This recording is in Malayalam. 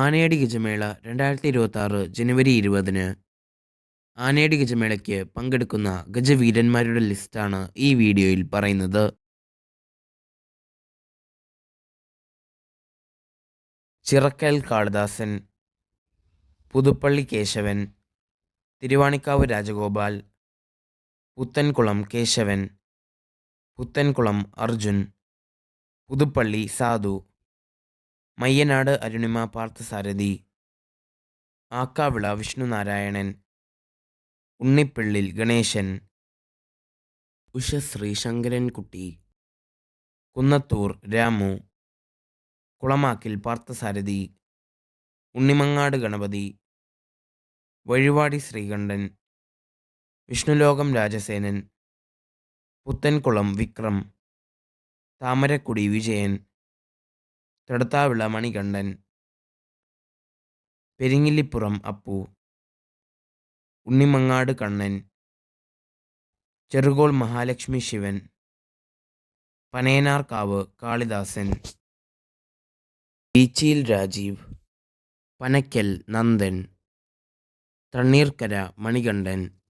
ആനയടി ഗജമേള രണ്ടായിരത്തി ഇരുപത്തി ആറ് ജനുവരി ഇരുപതിന്. ആനയടി ഗജമേളയ്ക്ക് പങ്കെടുക്കുന്ന ഗജവീരന്മാരുടെ ലിസ്റ്റാണ് ഈ വീഡിയോയിൽ പറയുന്നത്. ചിറക്കൽ കാളിദാസൻ പുതുപ്പള്ളി കേശവൻ തിരുവാണിക്കാവ് രാജഗോപാൽ പുത്തൻകുളം കേശവൻ പുത്തൻകുളം അർജുൻ പുതുപ്പള്ളി സാധു മയ്യനാട് അരുണിമ പാർത്ഥസാരഥി. ആക്കാവിള വിഷ്ണുനാരായണൻ. ഉണ്ണിപ്പിള്ളിൽ ഗണേശൻ. ഉഷശ്രീ ശങ്കരൻകുട്ടി കുന്നത്തൂർ രാമു. കുളമാക്കിൽ പാർത്ഥസാരഥി. ഉണ്ണിമങ്ങാട് ഗണപതി. വഴിവാടി ശ്രീകണ്ഠൻ. വിഷ്ണുലോകം രാജസേനൻ. പുത്തൻകുളം വിക്രം. താമരക്കുടി വിജയൻ. തൊടത്താവിള മണികണ്ഠൻ. പെരിങ്ങില്ലിപ്പുറം അപ്പു. ഉണ്ണിമങ്ങാട് കണ്ണൻ. ചെറുകോൾ മഹാലക്ഷ്മി ശിവൻ. പനയനാർക്കാവ് കാളിദാസൻ. ബീച്ചിയിൽ രാജീവ്. പനക്കൽ നന്ദൻ. തണ്ണീർക്കര മണികണ്ഠൻ.